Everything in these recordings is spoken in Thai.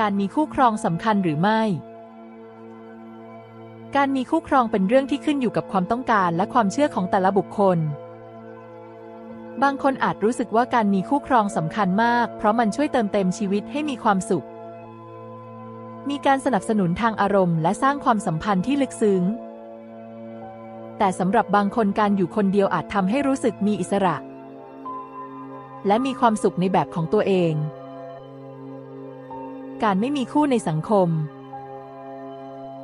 การมีคู่ครองสำคัญหรือไม่ การมีคู่ครองเป็นเรื่องที่ขึ้นอยู่กับความต้องการและความเชื่อของแต่ละบุคคล บางคนอาจรู้สึกว่าการมีคู่ครองสำคัญมาก เพราะมันช่วยเติมเต็มชีวิตให้มีความสุข มีการสนับสนุนทางอารมณ์ และสร้างความสัมพันธ์ที่ลึกซึ้ง แต่สำหรับบางคนการอยู่คนเดียวอาจทำให้รู้สึกมีอิสระ และมีความสุขในแบบของตัวเอง การไม่มีคู่ในสังคม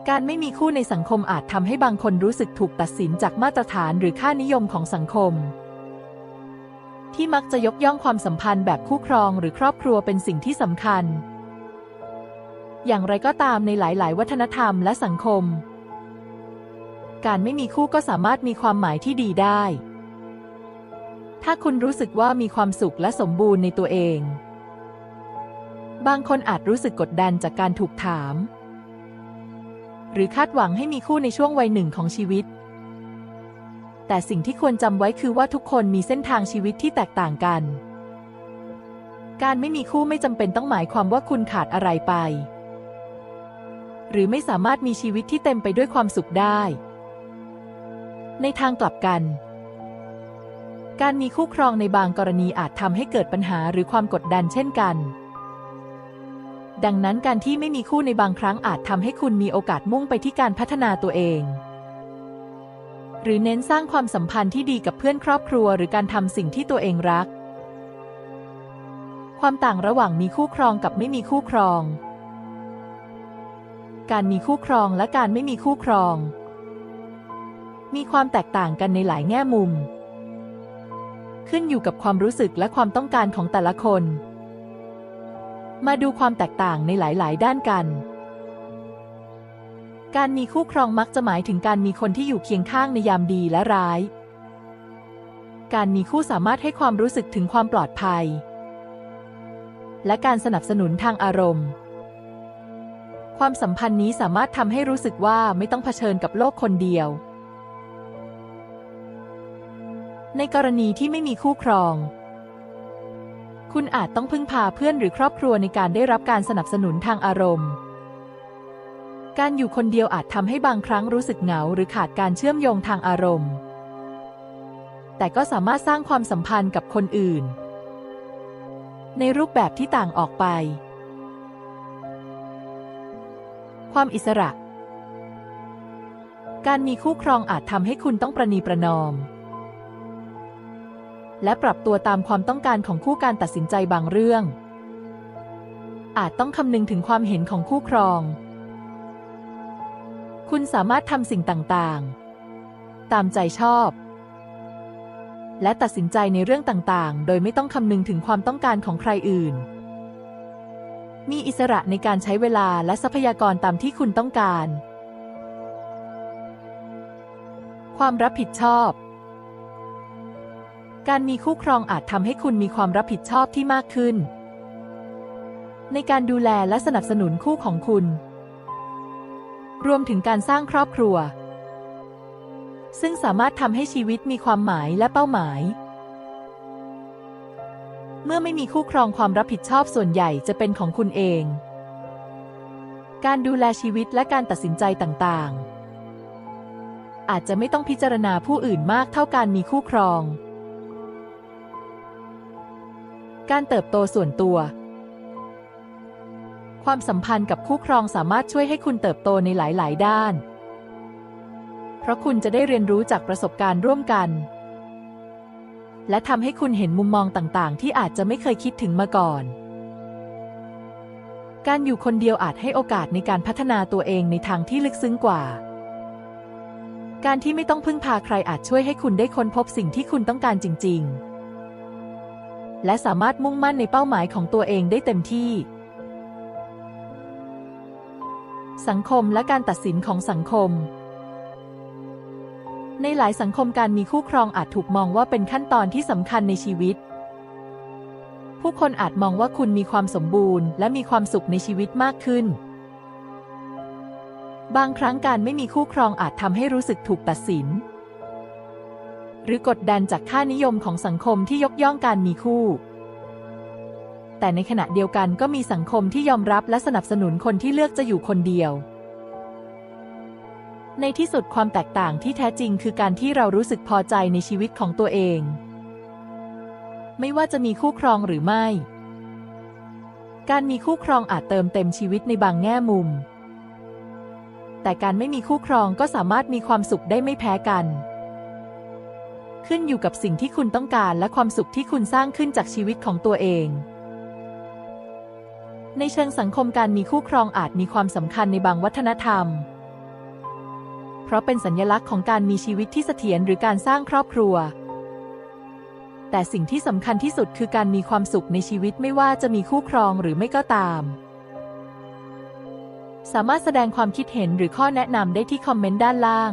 การไม่มีคู่ในสังคมอาจทำให้บางคนรู้สึกถูกตัดสินจากมาตรฐานหรือค่านิยมของสังคม ที่มักจะยกย่องความสัมพันธ์แบบคู่ครองหรือครอบครัวเป็นสิ่งที่สำคัญ อย่างไรก็ตามในหลาย ๆ วัฒนธรรมและสังคม การไม่มีคู่ก็สามารถมีความหมายที่ดีได้ ถ้าคุณรู้สึกว่ามีความสุขและสมบูรณ์ในตัวเอง บางคนอาจรู้สึกกดดันจากการถูกถาม หรือคาดหวังให้มีคู่ในช่วงวัยหนึ่งของชีวิต แต่สิ่งที่ควรจำไว้คือว่าทุกคนมีเส้นทางชีวิตที่แตกต่างกัน การไม่มีคู่ไม่จำเป็นต้องหมายความว่าคุณขาดอะไรไป หรือไม่สามารถมีชีวิตที่เต็มไปด้วยความสุขได้ ในทางกลับกันการมีคู่ครองในบางกรณีอาจทำให้เกิดปัญหาหรือความกดดันเช่นกัน ดังนั้นการที่ไม่มีคู่ในบางครั้งอาจทำให้คุณมีโอกาสมุ่งไปที่การพัฒนาตัวเอง หรือเน้นสร้างความสัมพันธ์ที่ดีกับเพื่อนครอบครัว หรือการทำสิ่งที่ตัวเองรัก ความต่างระหว่างมีคู่ครองกับไม่มีคู่ครอง การมีคู่ครองและการไม่มีคู่ครอง มีความแตกต่างกันในหลายแง่มุม ขึ้นอยู่กับความรู้สึกและความต้องการของแต่ละคน มาดูความแตกต่างในหลาย ๆ ด้านกัน การมีคู่ครองมักจะหมายถึงการมีคนที่อยู่เคียงข้างในยามดีและร้าย การมีคู่สามารถให้ความรู้สึกถึงความปลอดภัย และการสนับสนุนทางอารมณ์ ความสัมพันธ์นี้สามารถทำให้รู้สึกว่าไม่ต้องเผชิญกับโลกคนเดียว ในกรณีที่ไม่มีคู่ครอง คุณอาจต้องพึ่งพาเพื่อนหรือครอบครัวในการได้รับการสนับสนุนทางอารมณ์ การอยู่คนเดียวอาจทำให้บางครั้งรู้สึกเหงา หรือขาดการเชื่อมโยงทางอารมณ์ แต่ก็สามารถสร้างความสัมพันธ์กับคนอื่น ในรูปแบบที่ต่างออกไป ความอิสระ การมีคู่ครองอาจทำให้คุณต้องประนีประนอม และปรับตัวตามความต้องการของคู่การตัดสินใจบางเรื่อง อาจต้องคำนึงถึงความเห็นของคู่ครอง คุณสามารถทำสิ่งต่างๆ ตามใจชอบ และตัดสินใจในเรื่องต่างๆ โดยไม่ต้องคำนึงถึงความต้องการของใครอื่น มีอิสระในการใช้เวลาและทรัพยากรตามที่คุณต้องการ ความรับผิดชอบ การมีคู่ครองอาจทำให้คุณมีความรับผิดชอบที่มากขึ้น ในการดูแลและสนับสนุนคู่ของคุณ รวมถึงการสร้างครอบครัว ซึ่งสามารถทำให้ชีวิตมีความหมายและเป้าหมาย เมื่อไม่มีคู่ครองความรับผิดชอบส่วนใหญ่จะเป็นของคุณเอง การดูแลชีวิตและการตัดสินใจต่างๆ อาจจะไม่ต้องพิจารณาผู้อื่นมากเท่าการมีคู่ครอง การเติบโตส่วนตัว ความสัมพันธ์กับคู่ครองสามารถช่วยให้คุณเติบโตในหลาย ๆ ด้าน เพราะคุณจะได้เรียนรู้จากประสบการณ์ร่วมกัน และทำให้คุณเห็นมุมมองต่าง ๆ ที่อาจจะไม่เคยคิดถึงมาก่อน การอยู่คนเดียวอาจให้โอกาสในการพัฒนาตัวเองในทางที่ลึกซึ้งกว่าการที่ไม่ต้องพึ่งพาใครอาจช่วยให้คุณได้ค้นพบสิ่งที่คุณต้องการจริง ๆ และสามารถมุ่งมั่นในเป้าหมายของตัวเองได้เต็มที่ สังคมและการตัดสินของสังคม ในหลายสังคมการมีคู่ครองอาจถูกมองว่าเป็นขั้นตอนที่สำคัญในชีวิต ผู้คนอาจมองว่าคุณมีความสมบูรณ์ และมีความสุขในชีวิตมากขึ้น บางครั้งการไม่มีคู่ครองอาจทำให้รู้สึกถูกตัดสิน หรือกดดันจากค่านิยมของสังคมที่ยกย่องการมีคู่ แต่ในขณะเดียวกันก็มีสังคมที่ยอมรับและสนับสนุนคนที่เลือกจะอยู่คนเดียว ในที่สุดความแตกต่างที่แท้จริงคือการที่เรารู้สึกพอใจในชีวิตของตัวเอง ไม่ว่าจะมีคู่ครองหรือไม่ การมีคู่ครองอาจเติมเต็มชีวิตในบางแง่มุมแต่การไม่มีคู่ครองก็สามารถมีความสุขได้ไม่แพ้กัน ขึ้นอยู่กับสิ่งที่คุณต้องการและความสุขที่คุณสร้างขึ้นจากชีวิตของตัวเอง ในเชิงสังคมการมีคู่ครองอาจมีความสำคัญในบางวัฒนธรรม เพราะเป็นสัญลักษณ์ของการมีชีวิตที่เสถียรหรือการสร้างครอบครัว แต่สิ่งที่สำคัญที่สุดคือการมีความสุขในชีวิตไม่ว่าจะมีคู่ครองหรือไม่ก็ตาม สามารถแสดงความคิดเห็นหรือข้อแนะนำได้ที่คอมเมนต์ด้านล่าง